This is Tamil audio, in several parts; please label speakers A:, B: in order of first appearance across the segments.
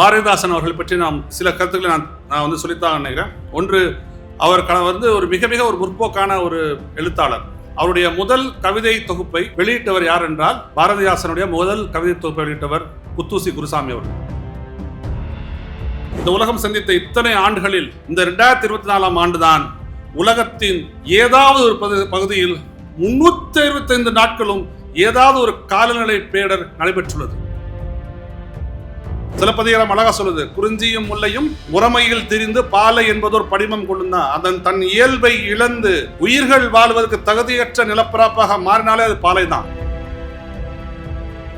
A: பாரதிதாசன் அவர்கள் பற்றி நாம் சில கருத்துக்களை நான் நான் வந்து சொல்லித்தான் நினைக்கிறேன். ஒன்று அவர் க- வந்து ஒரு மிக மிக ஒரு முற்போக்கான ஒரு எழுத்தாளர். அவருடைய முதல் கவிதை தொகுப்பை வெளியிட்டவர் யார் என்றால் பாரதிதாசனுடைய முதல் கவிதை தொகுப்பை வெளியிட்டவர் புத்தூசி குருசாமி அவர்கள். இந்த உலகம் சந்தித்த இத்தனை ஆண்டுகளில் இந்த ரெண்டாயிரத்தி இருபத்தி நாலாம் ஆண்டுதான் உலகத்தின் ஏதாவது ஒரு பகு- பகுதியில் முன்னூத்தி இருபத்தைந்து நாட்களும் ஏதாவது ஒரு காலநிலை பேடர் நடைபெற்றுள்ளது. சிலப்பதிகாரம் அழகா சொல்லுது குறிஞ்சியும் முல்லையும் உறமையில் திரிந்து பாலை என்பதோர் படிமம் கொள்ளுந்தான் அதன் தன் இயல்பை இழந்து உயிர்கள் வாழ்வதற்கு தகுதியற்ற நிலப்பரப்பாக மாறினாலே அது பாலை தான்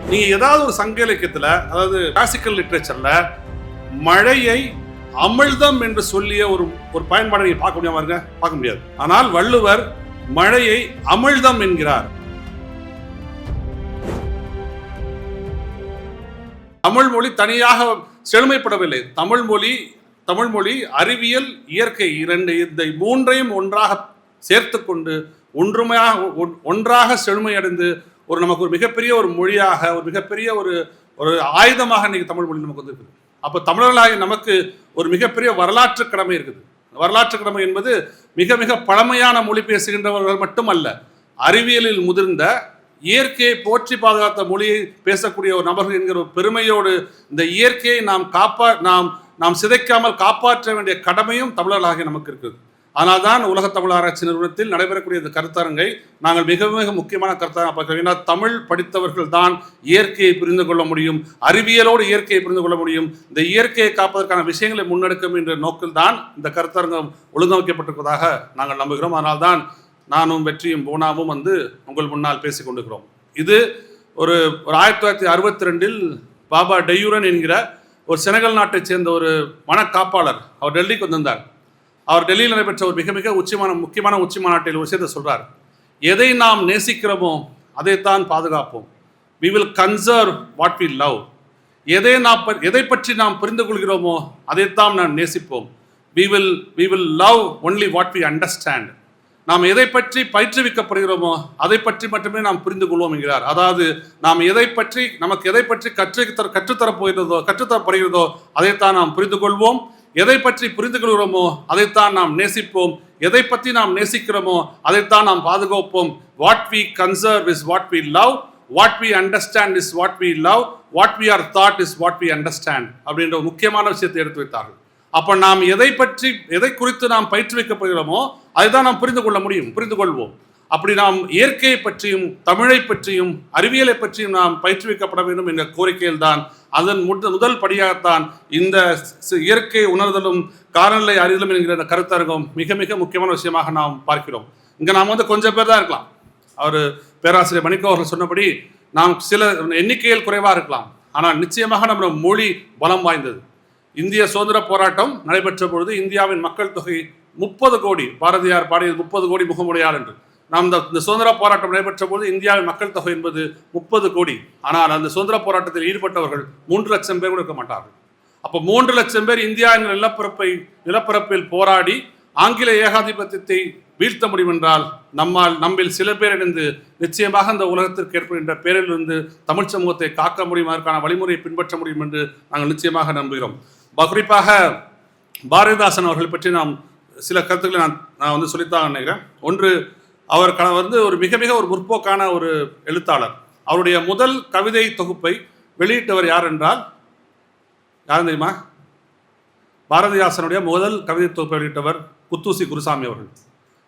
A: நீங்க ஏதாவது ஒரு சங்க இலக்கியத்துல அதாவது கிளாசிக்கல் லிட்ரேச்சர்ல மழையை அமிழ்தம் என்று சொல்லிய ஒரு ஒரு பயன்பாடை நீங்க பார்க்க முடியாம இருங்க பார்க்க முடியாது. ஆனால் வள்ளுவர் மழையை அமிழ்தம் என்கிறார். தமிழ் மொழி தனியாக செழுமைப்படவில்லை. தமிழ் மொழி தமிழ் மொழி அறிவியல் இயற்கை இரண்டு இந்த மூன்றையும் ஒன்றாக சேர்த்து கொண்டு ஒன்றுமையாக ஒன்றாக செழுமையடைந்து ஒரு நமக்கு ஒரு மிகப்பெரிய ஒரு மொழியாக ஒரு மிகப்பெரிய ஒரு ஒரு ஆயுதமாக இன்னைக்கு தமிழ் மொழி நமக்கு வந்து இருக்குது அப்போ தமிழர்களாகிய நமக்கு ஒரு மிகப்பெரிய வரலாற்று கடமை இருக்குது. வரலாற்று கடமை என்பது மிக மிக பழமையான மொழி பேசுகின்றவர்கள் மட்டுமல்ல அறிவியலில் முதிர்ந்த இயற்கையை போற்றி பாதுகாத்த மொழியை பேசக்கூடிய ஒரு நபர்கள் என்கிற ஒரு பெருமையோடு இந்த இயற்கையை நாம் காப்பா நாம் நாம் சிதைக்காமல் காப்பாற்ற வேண்டிய கடமையும் தமிழர்களாகிய நமக்கு இருக்குது ஆனால் தான் உலக தமிழ் ஆராய்ச்சி நிறுவனத்தில் நடைபெறக்கூடிய இந்த கருத்தரங்கை நாங்கள் மிக மிக முக்கியமான கருத்தரங்க பார்க்கிறோம் ஏன்னா தமிழ் படித்தவர்கள் தான் இயற்கையை புரிந்து கொள்ள முடியும் அறிவியலோடு இயற்கையை புரிந்து கொள்ள முடியும். இந்த இயற்கையை காப்பதற்கான விஷயங்களை முன்னெடுக்கும் என்ற நோக்கில் தான் இந்த கருத்தரங்கம் ஒழுங்கமைக்கப்பட்டிருப்பதாக நாங்கள் நம்புகிறோம். அதனால்தான் நானும் வெற்றியும் போனாவும் வந்து உங்கள் முன்னால் பேசிக் கொண்டிருக்கிறோம். இது ஒரு ஒரு ஆயிரத்தி தொள்ளாயிரத்தி அறுபத்தி ரெண்டில் பாபா டெயூரன் என்கிற ஒரு செனகல் நாட்டைச் சேர்ந்த ஒரு மனக்காப்பாளர் அவர் டெல்லிக்கு வந்திருந்தார். அவர் டெல்லியில் நடைபெற்ற ஒரு மிக மிக உச்சிமான முக்கியமான உச்சி மாநாட்டில் ஒரு விஷயத்தை சொல்கிறார் எதை நாம் நேசிக்கிறோமோ அதைத்தான் பாதுகாப்போம். We will conserve what we love எதை நாம் எதை பற்றி நாம் புரிந்து கொள்கிறோமோ அதைத்தான் நாம் நேசிப்போம். We will we will love only what we understand நாம் எதை பற்றி பயிற்றுவிக்கப்படுகிறோமோ அதை பற்றி மட்டுமே நாம் புரிந்து கொள்வோம் என்கிறார். அதாவது நாம் எதை பற்றி நமக்கு எதை பற்றி கற்று கற்றுத்தர போகிறதோ கற்றுத்தரப்படுகிறதோ அதைத்தான் நாம் புரிந்து கொள்வோம். எதை பற்றி புரிந்து கொள்கிறோமோ அதைத்தான் நாம் நேசிப்போம். எதை பற்றி நாம் நேசிக்கிறோமோ அதைத்தான் நாம் பாதுகாப்போம். What we conserve is what we love what we understand is what we love what we are that is what we understand அப்படின்ற முக்கியமான விஷயத்தை எடுத்து வைத்தார்கள். அப்போ நாம் எதை பற்றி எதை குறித்து நாம் பயிற்றுவிக்கப்படுகிறோமோ அதுதான் நாம் புரிந்து கொள்ள முடியும் புரிந்து கொள்வோம். அப்படி நாம் இயற்கையை பற்றியும் தமிழை பற்றியும் அறிவியலை பற்றியும் நாம் பயிற்றுவிக்கப்பட வேண்டும் என்ற கோரிக்கையில் தான் அதன் முத- முதல் படியாகத்தான் இந்த இயற்கை உணர்தலும் காலநிலை அறிதலும் என்கிற இந்த கருத்தரங்கம் மிக மிக முக்கியமான விஷயமாக நாம் பார்க்கிறோம். இங்கே நாம் வந்து கொஞ்சம் பேர் தான் இருக்கலாம். அவர் பேராசிரியர் மணிக்கோ அவர்கள் சொன்னபடி நாம் சில எண்ணிக்கையில் குறைவாக இருக்கலாம். ஆனால் நிச்சயமாக நம்ம மொழி பலம் வாய்ந்தது. இந்திய சுதந்திர போராட்டம் நடைபெற்ற பொழுது இந்தியாவின் மக்கள் தொகை முப்பது கோடி பாரதியார் பாடியது முப்பது கோடி முகமுடையார் என்று. நாம் இந்த சுதந்திர போராட்டம் நடைபெற்ற பொழுது இந்தியாவின் மக்கள் தொகை என்பது முப்பது கோடி. ஆனால் அந்த சுதந்திர போராட்டத்தில் ஈடுபட்டவர்கள் மூன்று லட்சம் பேர் கூட இருக்க மாட்டார்கள். அப்போ மூன்று லட்சம் பேர் இந்தியா என்ற நிலப்பரப்பை நிலப்பரப்பில் போராடி ஆங்கில ஏகாதிபத்தியத்தை வீழ்த்த முடியும் என்றால் நம்மால் நம்மில் சில பேர் இணைந்து நிச்சயமாக அந்த உலகத்திற்கு ஏற்படுகின்ற பேரிலிருந்து தமிழ் சமூகத்தை காக்க முடியும் அதற்கான வழிமுறையை பின்பற்ற முடியும் என்று நாங்கள் நிச்சயமாக நம்புகிறோம். குறிப்பாக பாரதிதாசன் அவர்கள் பற்றி நாம் சில கருத்துக்களை நான் நான் வந்து சொல்லித்தான் நினைக்கிறேன். ஒன்று அவர் க வந்து ஒரு மிக மிக ஒரு முற்போக்கான ஒரு எழுத்தாளர். அவருடைய முதல் கவிதை தொகுப்பை வெளியிட்டவர் யார் என்றால் யாரும் தெரியுமா? பாரதிதாசனுடைய முதல் கவிதை தொகுப்பை வெளியிட்டவர் குத்தூசி குருசாமி அவர்கள்.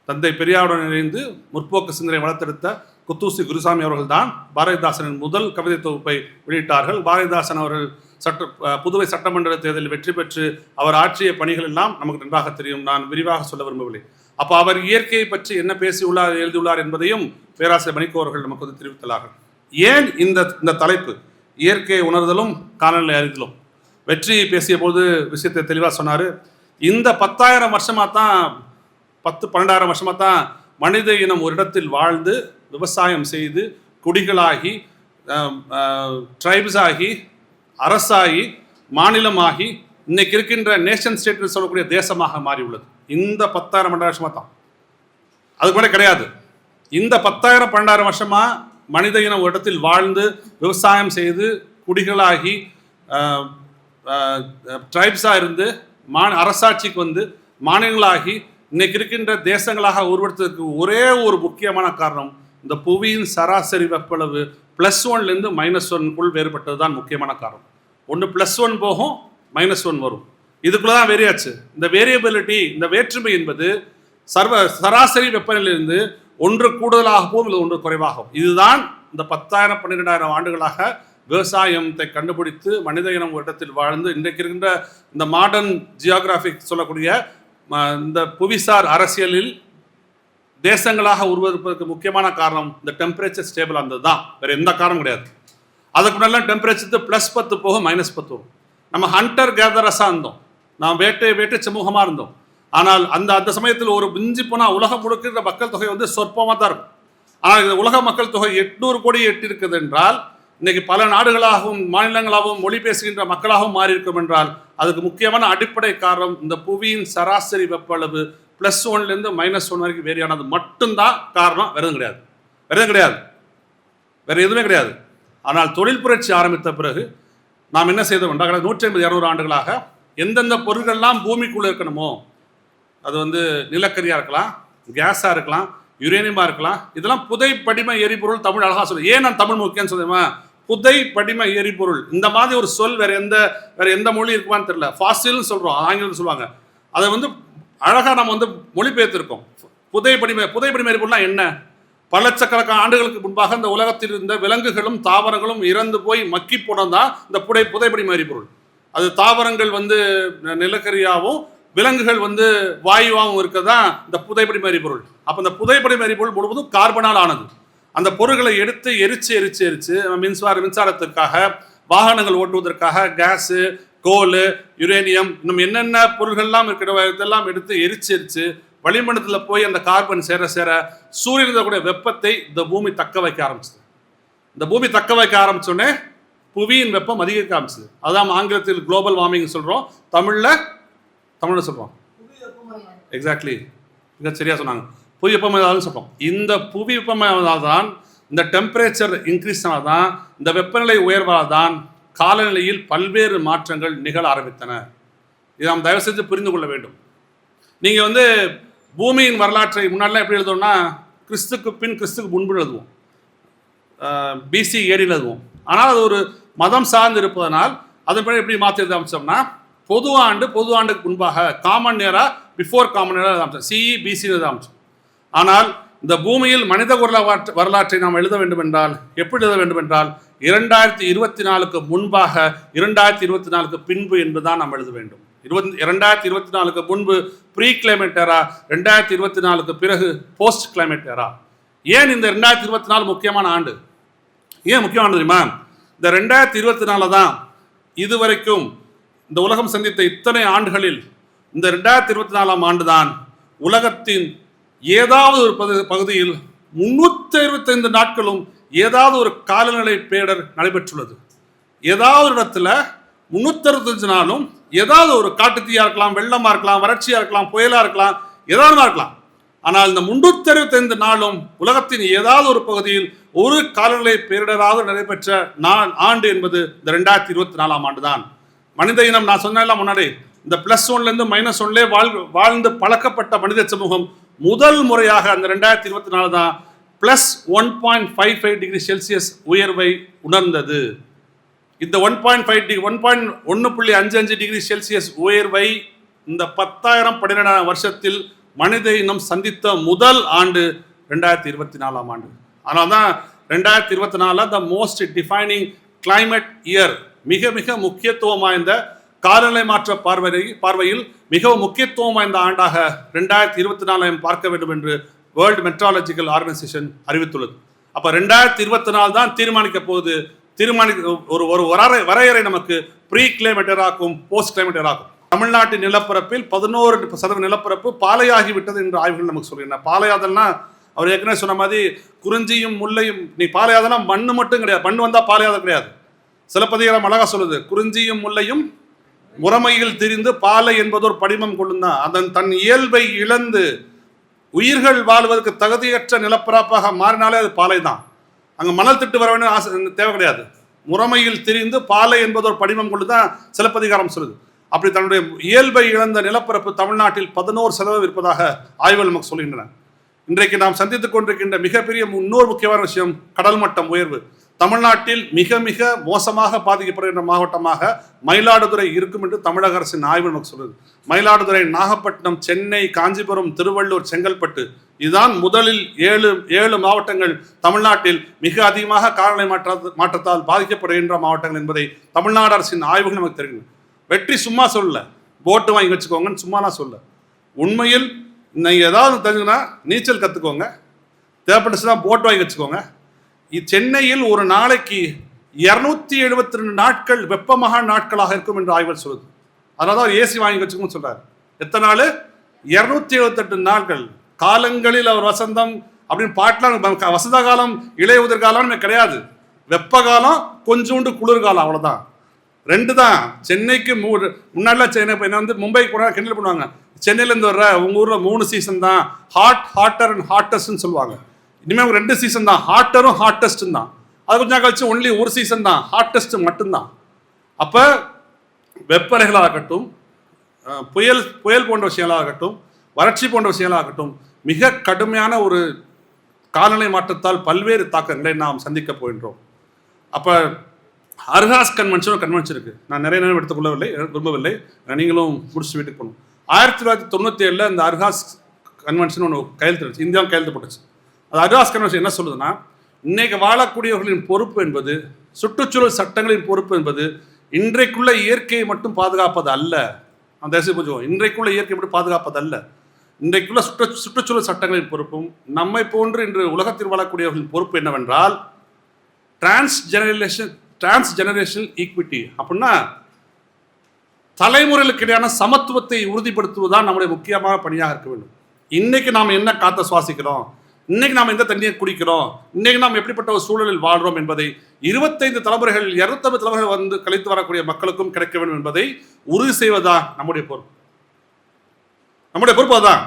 A: தந்தை பெரியாருடன் இணைந்து முற்போக்கு சிந்தனை வளர்த்தெடுத்த குத்தூசி குருசாமி அவர்கள் தான் பாரதிதாசனின் முதல் கவிதை தொகுப்பை வெளியிட்டார்கள். பாரதிதாசன் அவர்கள் சட்ட புதுவை சட்டமன்ற தேர்தலில் வெற்றி பெற்று அவர் ஆற்றிய பணிகள் எல்லாம் நமக்கு நன்றாக தெரியும். நான் விரிவாக சொல்ல விரும்பவில்லை. அப்போ அவர் இயற்கையை பற்றி என்ன பேசியுள்ளார் எழுதியுள்ளார் என்பதையும் பேராசிரியர் மணிக்கோ அவர்கள் நமக்கு வந்து தெரிவித்துள்ளார்கள் ஏன் இந்த இந்த தலைப்பு? இயற்கையை உணர்தலும் காலநிலை அறிதலும். வெற்றி பேசிய போது விஷயத்தை தெளிவாக சொன்னார். இந்த பத்தாயிரம் வருஷமாக தான் பத்து பன்னெண்டாயிரம் வருஷமாக தான் மனித இனம் ஒரு இடத்தில் வாழ்ந்து விவசாயம் செய்து குடிகளாகி ட்ரைப்ஸ் ஆகி அரசாகி மாநிலமாகி இன்னைக்கு இருக்கின்ற நேஷன் ஸ்டேட் சொல்லக்கூடிய தேசமாக மாறி உள்ளது இந்த பத்தாயிரம் பன்னெண்டாயிரம் வருஷமாக தான். அது கூட கிடையாது. இந்த பத்தாயிரம் பன்னெண்டாயிரம் வருஷமாக மனித இனம் ஒரு இடத்தில் வாழ்ந்து விவசாயம் செய்து குடிகளாகி ட்ரைப்ஸாக இருந்து மா அரசாட்சிக்கு வந்து மாநிலங்களாகி இன்னைக்கு இருக்கின்ற தேசங்களாக உருவெடுத்ததுக்கு ஒரே ஒரு முக்கியமான காரணம் இந்த புவியின் சராசரி வெப்பளவு ப்ளஸ் ஒன்லேருந்து மைனஸ் ஒன்க்குள் வேறுபட்டது தான் முக்கியமான காரணம். ஒன்று ப்ளஸ் ஒன் போகும் மைனஸ் ஒன் வரும். இதுக்குள்ளே தான் வேரியாச்சு. இந்த வேரியபிலிட்டி இந்த வேற்றுமை என்பது சர்வ சராசரி வெப்பநிலையிலிருந்து ஒன்று கூடுதலாகவும் இல்லை ஒன்று குறைவாகவும். இதுதான் இந்த பத்தாயிரம் பன்னிரெண்டாயிரம் ஆண்டுகளாக விவசாயத்தை கண்டுபிடித்து மனித இனம் ஒரு இடத்தில் வாழ்ந்து இன்றைக்கு இருக்கின்ற இந்த மாடர்ன் ஜியோகிராஃபிக் சொல்லக்கூடிய ம, இந்த புவிசார் அரசியலில் தேசங்களாக உருவதற்கு முக்கியமான காரணம் இந்த டெம்பரேச்சர் ஸ்டேபிள் இருந்தது தான். வேறு எந்த காரணம் கிடையாது. அதுக்கு முன்னாடி டெம்பரேச்சர் ப்ளஸ் பத்து போக மைனஸ் பத்து வரும். நம்ம ஹண்டர் கேதரஸாக இருந்தோம். நாம் வேட்டை வேட்டை சமூகமாக இருந்தோம். ஆனால் அந்த அந்த சமயத்தில் ஒரு மிஞ்சி போனால் உலகம் முழுக்க மக்கள் தொகை வந்து சொற்பமாக தான் இருக்கும். ஆனால் இந்த உலக மக்கள் தொகை எட்நூறு கோடி எட்டிருக்குது என்றால் இன்னைக்கு பல நாடுகளாகவும் மாநிலங்களாகவும் மொழி பேசுகின்ற மக்களாகவும் மாறியிருக்கும் என்றால் அதுக்கு முக்கியமான அடிப்படை காரணம் இந்த புவியின் சராசரி வெப்பளவு ப்ளஸ் ஒன்லேருந்து மைனஸ் ஒன் வரைக்கும் வேரியானது மட்டும்தான் காரணம். வேறு எதுவும் கிடையாது. வேறு எதுவும் கிடையாது. வேறு எதுவுமே கிடையாது. ஆனால் தொழில் புரட்சி ஆரம்பித்த பிறகு நாம் என்ன செய்தோம் என்றால் கடந்த நூற்றி ஐம்பது இரநூறு ஆண்டுகளாக எந்தெந்த பொருட்கள்லாம் பூமிக்குள்ளே இருக்கணுமோ அது வந்து நிலக்கரியாக இருக்கலாம் கேஸாக இருக்கலாம் யுரேனியமாக இருக்கலாம் இதெல்லாம் புதை படிம எரிபொருள் தமிழ் அழகாக சொல்லு ஏன் நான் தமிழ் முக்கியம்னு சொல்லுவேன் புதை படிம எரிபொருள். இந்த மாதிரி ஒரு சொல் வேற எந்த வேற எந்த மொழி இருக்குமான்னு தெரியல. ஃபாசில்னு சொல்கிறோம் ஆங்கிலம் சொல்லுவாங்க. அதை வந்து அழகாக நம்ம வந்து மொழிபெயர்த்திருக்கோம். புதை படிமை புதை படிம என்ன? பல லட்சக்கணக்கான ஆண்டுகளுக்கு முன்பாக இந்த உலகத்தில் இருந்த விலங்குகளும் தாவரங்களும் இறந்து போய் மக்கி போனதான் இந்த புடை புதைப்படி பொருள் அது தாவரங்கள் வந்து ந- நிலக்கரியாகவும் விலங்குகள் வந்து வாயுவாகவும் இருக்கதான் இந்த புதைப்படி பொருள் அப்போ இந்த புதைப்படி எரிபொருள் முழுவதும் கார்பனால் ஆனது. அந்த பொருட்களை எடுத்து எரிச்சு எரிச்சு எரிச்சு மின்சார மின்சாரத்திற்காக வாகனங்கள் ஓட்டுவதற்காக கேஸு கோல் யுரேனியம் இன்னும் என்னென்ன பொருள்கள்லாம் இருக்கிற இதெல்லாம் எடுத்து எரிச்சு எரிச்சு வளிமண்டலத்தில் போய் அந்த கார்பன் சேர சேர சூரியனில் கூட வெப்பத்தை இந்த பூமி தக்க வைக்க ஆரம்பிச்சது. இந்த பூமி தக்க வைக்க ஆரம்பிச்சோடனே புவியின் வெப்பம் அதிகரிக்க ஆரம்பிச்சது. அதான் ஆங்கிலத்தில் குளோபல் வார்மிங் சொல்கிறோம் தமிழில் தமிழில் சொல்கிறோம் எக்ஸாக்ட்லி மிக சரியாக சொன்னாங்க. புவி வெப்பமயமாதல்னு சொல்கிறோம் இந்த புவி வெப்பமயமாதல் தான் இந்த டெம்பரேச்சர் இன்க்ரீஸ் ஆனால் தான் இந்த வெப்பநிலை உயர்வால் தான் காலநிலையில் பல்வேறு மாற்றங்கள் நிகழ ஆரம்பித்தன. இதை நாம் தயவு செஞ்சு புரிந்து கொள்ள வேண்டும். நீங்கள் வந்து பூமியின் வரலாற்றை முன்னாடிலாம் எப்படி எழுதுவோம்னா கிறிஸ்துக்கு பின் கிறிஸ்துக்கு முன்பு எழுதுவோம். பிசி ஏடியில் எழுதுவோம். ஆனால் அது ஒரு மதம் சார்ந்து இருப்பதனால் அதன் பிறகு எப்படி மாற்றி எழுத ஆரம்பிச்சோம்னா பொது ஆண்டு பொது ஆண்டுக்கு முன்பாக காமன் நேராக பிஃபோர் காமன் நேராக அமைச்சோம் சிஇ பிசி எழுத ஆரம்பிச்சோம். ஆனால் இந்த பூமியில் மனித வரலாற்று வரலாற்றை நாம் எழுத வேண்டும் என்றால் எப்படி எழுத வேண்டும் என்றால் இரண்டாயிரத்தி இருபத்தி நாலுக்கு முன்பாக இரண்டாயிரத்தி இருபத்தி நாலுக்கு பின்பு என்பதுதான் நாம் எழுத வேண்டும். இருபத்தி இரண்டாயிரத்தி இருபத்தி நாலுக்கு முன்பு ப்ரீ கிளைமேட் எரா ரெண்டாயிரத்தி இருபத்தி நாலுக்கு பிறகு போஸ்ட் கிளைமேட் எரா ஏன் இந்த ரெண்டாயிரத்தி இருபத்தி நாலு முக்கியமான ஆண்டு? ஏன் முக்கியமானது தெரியுமா? இந்த ரெண்டாயிரத்தி இருபத்தி நாலு தான் இதுவரைக்கும் இந்த உலகம் சந்தித்த இத்தனை ஆண்டுகளில் இந்த ரெண்டாயிரத்தி இருபத்தி நாலாம் ஆண்டு தான் உலகத்தின் ஏதாவது ஒரு பகு பகுதியில் முன்னூற்றி இருபத்தைந்து நாட்களும் ஏதாவது ஒரு காலநிலை பேடர் நடைபெற்றுள்ளது. ஏதாவது ஒரு இடத்துல முன்னூத்தறுபத்தஞ்சு நாளும் ஏதாவது ஒரு காட்டுத்தீயா இருக்கலாம் வெள்ளமா இருக்கலாம் வறட்சியா இருக்கலாம் புயலா இருக்கலாம் ஏதாவது இருக்கலாம். ஆனால் இந்த முன்னூத்தறுபத்தைந்து நாளும் உலகத்தின் ஏதாவது ஒரு பகுதியில் ஒரு காலநிலை பேரிடராவது நடைபெற்ற நான் ஆண்டு என்பது இந்த ரெண்டாயிரத்தி இருபத்தி நாலாம் ஆண்டு தான் மனித இனம் நான் சொன்னேன் முன்னாடி இந்த பிளஸ் ஒன்லேருந்து மைனஸ் ஒன்லேயே வாழ் வாழ்ந்து பழக்கப்பட்ட மனித சமூகம் முதல் முறையாக அந்த ரெண்டாயிரத்தி இருபத்தி நாலு தான் plus one point five five degree Celsius உயர்வை உணர்ந்தது. இந்த one point five degree one point ஒன்று புள்ளி அஞ்சு அஞ்சு டிகிரி செல்சியஸ் உயர்வை இந்த பத்தாயிரம் பன்னிரெண்டாயிரம் வருஷத்தில் மனித இனம் சந்தித்த முதல் ஆண்டு ரெண்டாயிரத்தி இருபத்தி நாலாம் ஆண்டு. அதனால தான் ரெண்டாயிரத்தி இருபத்தி நாலில் the most defining climate year மிக மிக முக்கியத்துவம் வாய்ந்த காலநிலை மாற்ற பார்வை பார்வையில் மிகவும் முக்கியத்துவம் வாய்ந்த ஆண்டாக ரெண்டாயிரத்தி இருபத்தி நாலையும் பார்க்க வேண்டும் என்று வேர்ல்டு மெட்ராலஜிக்கல் ஆர்கனைசேஷன் அறிவித்துள்ளது. அப்போ ரெண்டாயிரத்தி இருபத்தி நாலு தான் தீர்மானிக்க போகுது. தீர்மானிக்க ஒரு ஒரு வரையறை வரையறை நமக்கு ப்ரீ கிளைமேட்டராக்கும் போஸ்ட் கிளைமேட்டராக்கும் தமிழ்நாட்டின் நிலப்பரப்பில் பதினோரு சதவீத நிலப்பரப்பு பாலையாகி விட்டது என்று ஆய்வுகள் நமக்கு சொல்கிறேன் பாலையாதல்னா அவர் ஏற்கனவே சொன்ன மாதிரி குறிஞ்சியும் முல்லையும் நீ பாலையாதனா மண்ணு மட்டும் கிடையாது. மண் வந்தால் பாலையாத கிடையாது. சிலப்பதிகாரம் அழகாக சொல்லுது. குறிஞ்சியும் முல்லையும் முறைமையில் திரிந்து பாலை என்பது ஒரு படிமம் கொள்ளுந்தான். அதன் தன் இயல்பை இழந்து உயிர்கள் வாழ்வதற்கு தகுதியற்ற நிலப்பரப்பாக மாறினாலே அது பாலை தான். அங்கே மணல் திட்டு வர வேண்டிய ஆசை தேவை கிடையாது. முறைமையில் திரிந்து பாலை என்பது ஒரு படிமம் கொண்டு தான் சிலப்பதிகாரம் சொல்லுது. அப்படி தன்னுடைய இயல்பை இழந்த நிலப்பரப்பு தமிழ்நாட்டில் பதினோரு சதவீதம் இருப்பதாக ஆய்வுகள் நமக்கு சொல்கின்றன. இன்றைக்கு நாம் சந்தித்துக் கொண்டிருக்கின்ற மிகப்பெரிய இன்னொரு முக்கியமான விஷயம் கடல் மட்டம் உயர்வு. தமிழ்நாட்டில் மிக மிக மோசமாக பாதிக்கப்படுகின்ற மாவட்டமாக மயிலாடுதுறை இருக்கும் என்று தமிழக அரசின் ஆய்வு நமக்கு சொல்லுது. மயிலாடுதுறை நாகப்பட்டினம் சென்னை காஞ்சிபுரம் திருவள்ளூர் செங்கல்பட்டு இதுதான் முதலில் ஏழு ஏழு மாவட்டங்கள் தமிழ்நாட்டில் மிக அதிகமாக காலநிலை மாற்ற மாற்றத்தால் பாதிக்கப்படுகின்ற மாவட்டங்கள் என்பதை தமிழ்நாடு அரசின் ஆய்வுகள் நமக்கு தெரியும் வெற்றி சும்மா சொல்லல. போட்டு வாங்கி வச்சுக்கோங்கன்னு சும்மாலாம் சொல்ல உண்மையில் நீங்கள் ஏதாவது தெரிஞ்சுன்னா நீச்சல் கற்றுக்கோங்க தேவைப்பட்டுச்சுன்னா போட் வாங்கி வச்சுக்கோங்க. சென்னையில் ஒரு நாளைக்கு இரநூத்தி எழுபத்தி ரெண்டு நாட்கள் வெப்பமாக நாட்களாக இருக்கும் என்று ஆய்வுகள் சொல்லுது. அதனால தான் ஏசி வாங்கி வச்சுக்கணும்னு சொல்றாரு. எத்தனை நாள்? இரநூத்தி எழுபத்தெட்டு நாட்கள். காலங்களில் அவர் வசந்தம் அப்படின்னு பாட்டெலாம் வசந்த காலம் இளையுதிர் காலம்னு கிடையாது. வெப்ப காலம் கொஞ்சோண்டு குளிர்காலம் அவ்வளோதான் ரெண்டு தான். சென்னைக்கு மூ முன்னாடிலாம் சென்னை என்ன வந்து மும்பைக்கு போனால் கிண்டல் பண்ணுவாங்க. சென்னையிலேருந்து வர்ற உங்கள் ஊரில் மூணு சீசன் தான். ஹாட் ஹாட்டர் அண்ட் ஹாட்டஸ்ன்னு சொல்லுவாங்க. இனிமேல் ரெண்டு சீசன் தான். ஹார்ட்டரும் ஹாட்டஸ்ட்டும் தான். அது கொஞ்சம் கழிச்சு ஒன்லி ஒரு சீசன் தான். ஹாட்டஸ்ட் மட்டும்தான். அப்போ வெப்பலைகளாகட்டும் புயல் புயல் போன்ற விஷயங்களாகட்டும் வறட்சி போன்ற விஷயங்களாகட்டும் மிக கடுமையான ஒரு காலநிலை மாற்றத்தால் பல்வேறு தாக்கங்களை நாம் சந்திக்க போகின்றோம். அப்போ அர்ஹாஸ் கன்வென்ஷன் ஒரு கன்வென்ஷன் இருக்குது நான் நிறைய நேரம் எடுத்துக்கொள்ளவில்லை விரும்பவில்லை. நீங்களும் முடிச்சு வீட்டுக்கு போகணும். ஆயிரத்தி தொள்ளாயிரத்தி தொண்ணூற்றி ஏழில் இந்த அர்ஹாஸ் கன்வென்ஷன் ஒன்று கையெழுத்து இந்தியாவும் கையெழுத்து போட்டுச்சு. அது அட்ராஸ் கன்வென்ஷன் என்ன சொல்லுதுன்னா இன்னைக்கு வாழக்கூடியவர்களின் பொறுப்பு என்பது சுற்றுச்சூழல் சட்டங்களின் பொறுப்பு என்பது இன்றைக்குள்ள இயற்கையை மட்டும் பாதுகாப்பது அல்ல. அந்த தயவுசெய்து இன்றைக்குள்ள இயற்கை மட்டும் பாதுகாப்பது அல்ல. இன்றைக்குள்ள சுற்று சுற்றுச்சூழல் சட்டங்களின் பொறுப்பும் நம்மை போன்று இன்று உலகத்தில் வாழக்கூடியவர்களின் பொறுப்பு என்னவென்றால் trans generation trans generation equity அப்படின்னா தலைமுறைகளுக்கு இடையான சமத்துவத்தை உறுதிப்படுத்துவதுதான் நம்முடைய முக்கியமான பணியாக இருக்க வேண்டும். இன்னைக்கு நாம் என்ன காத்த சுவாசிக்கிறோம்? இன்னைக்கு நாம் எந்த தண்ணியை குடிக்கிறோம். இன்னைக்கு நாம் எப்படிப்பட்ட ஒரு சூழலில் வாழ்றோம் என்பதை இருபத்தைந்து தலைமுறைகள் இருநூத்தம்பது தலைமுறைகள் வந்து கழித்து வரக்கூடிய மக்களுக்கும் கிடைக்க வேண்டும் என்பதை உறுதி செய்வதா நம்முடைய பொறுப்பு. நம்முடைய பொறுப்பு அதான்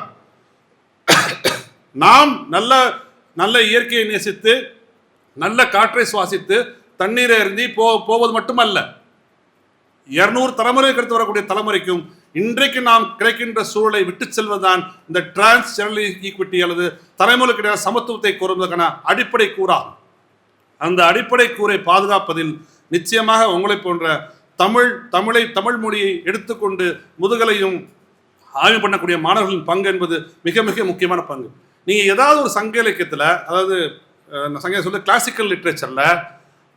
A: நாம் நல்ல நல்ல இயற்கையை நேசித்து நல்ல காற்றை சுவாசித்து தண்ணீரை அருந்தி போ போவது மட்டுமல்ல. இருநூறு தலைமுறை கருத்து வரக்கூடிய தலைமுறைக்கும் இன்றைக்கு நாம் கிடைக்கின்ற சூழலை விட்டு செல்வதுதான் இந்த டிரான்ஸ் ஜெனரல் ஈக்விட்டி அல்லது தலைமுறைக்கு சமத்துவத்தை கோருவதற்கான அடிப்படை கூறாகும். அந்த அடிப்படை கூரை பாதுகாப்பதில் நிச்சயமாக உங்களை போன்ற தமிழ் தமிழை தமிழ் மொழியை எடுத்துக்கொண்டு முதுகலையும் ஆய்வு பண்ணக்கூடிய மாணவர்களின் பங்கு என்பது மிக மிக முக்கியமான பங்கு. நீங்கள் ஏதாவது ஒரு சங்க இலக்கியத்தில் அதாவது சங்க சொல்ல கிளாசிக்கல் லிட்ரேச்சரில்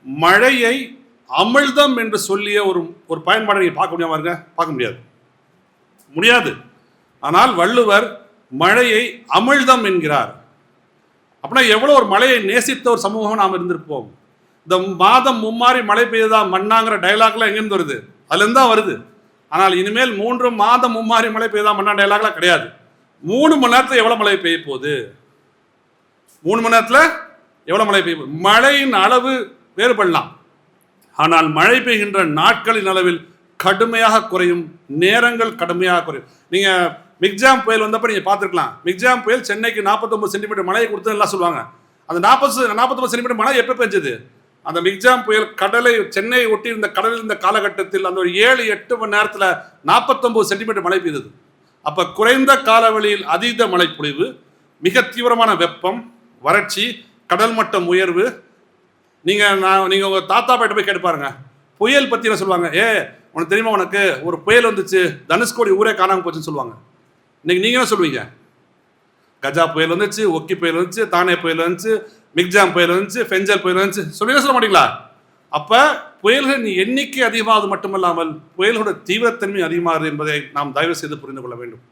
A: மழையை அமிழ்தம் என்று சொல்லிய ஒரு ஒரு பயன்பாடை நீங்கள் பார்க்க முடியாமல் இருங்க? பார்க்க முடியாது. முடியாது. ஆனால் வள்ளுவர் மழையை அமிழ்தம் என்கிறார். அப்படின்னா எவ்வளோ ஒரு மழையை நேசித்த ஒரு சமூகம் நாம் இருந்திருப்போம். இந்த மாதம் மும்மாறி மழை பெய்யுதா மண்ணாங்கிற டைலாக்லாம் எங்கேருந்து வருது? அதுலேருந்து தான் வருது. ஆனால் இனிமேல் மூன்று மாதம் மும்மாறி மழை பெய்யுதா மண்ணா டயலாக்லாம் கிடையாது. மூணு மணி நேரத்தில் எவ்வளோ மழை பெய்ய போகுது? மூணு மணி நேரத்தில் எவ்வளோ மழை பெய்ய போகுது? மழையின் அளவு வேறுபடலாம். ஆனால் மழை பெய்கின்ற நாட்களின் அளவில் கடுமையாக குறையும். நேரங்கள் கடுமையாக குறையும். நீங்கள் மிக்ஜாம் புயல் வந்தப்ப நீங்கள் பார்த்துருக்கலாம். மிக்ஜாம் புயல் சென்னைக்கு நாற்பத்தொம்பது சென்டிமீட்டர் மழையை கொடுத்து எல்லாம் சொல்லுவாங்க. அந்த நாற்பது நாற்பத்தொம்பது சென்டிமீட்டர் மழை எப்போ பெஞ்சது? அந்த மிக்ஜாம் புயல் கடலை சென்னையை ஒட்டி இருந்த கடலில் இருந்த காலகட்டத்தில் அந்த ஒரு ஏழு எட்டு மணி நேரத்தில் நாற்பத்தொம்பது சென்டிமீட்டர் மழை பெய்தது. அப்போ குறைந்த காலவெளியில் அதீத மழைப்பொழிவு மிக தீவிரமான வெப்பம் வறட்சி கடல் மட்டம் உயர்வு. நீங்கள் நான் நீங்கள் உங்கள் தாத்தா பாட்டு போய் கேட்டு பாருங்க. புயல் பற்றி என்ன சொல்லுவாங்க? ஏ உனக்கு தெரியுமா உனக்கு ஒரு புயல் வந்துச்சு தனுஷ்கோடி ஊரே காணாமல் போச்சுன்னு சொல்லுவாங்க. இன்னைக்கு நீங்கள் என்ன சொல்லுவீங்க? கஜா புயல் வந்துச்சு ஒக்கி புயல் வந்துச்சு தானே புயல் வந்துச்சு மிக்ஜாம் புயல் வந்துச்சு ஃபெஞ்சல் புயல் வந்துச்சு. சொல்லி சொல்ல மாட்டீங்களா? அப்போ புயல்களின் எண்ணிக்கை அதிகமாவது மட்டுமல்லாமல் புயல்களோட தீவிரத்தன்மை அதிகமாகுது என்பதை நாம் தயவு செய்து புரிந்து கொள்ள வேண்டும்.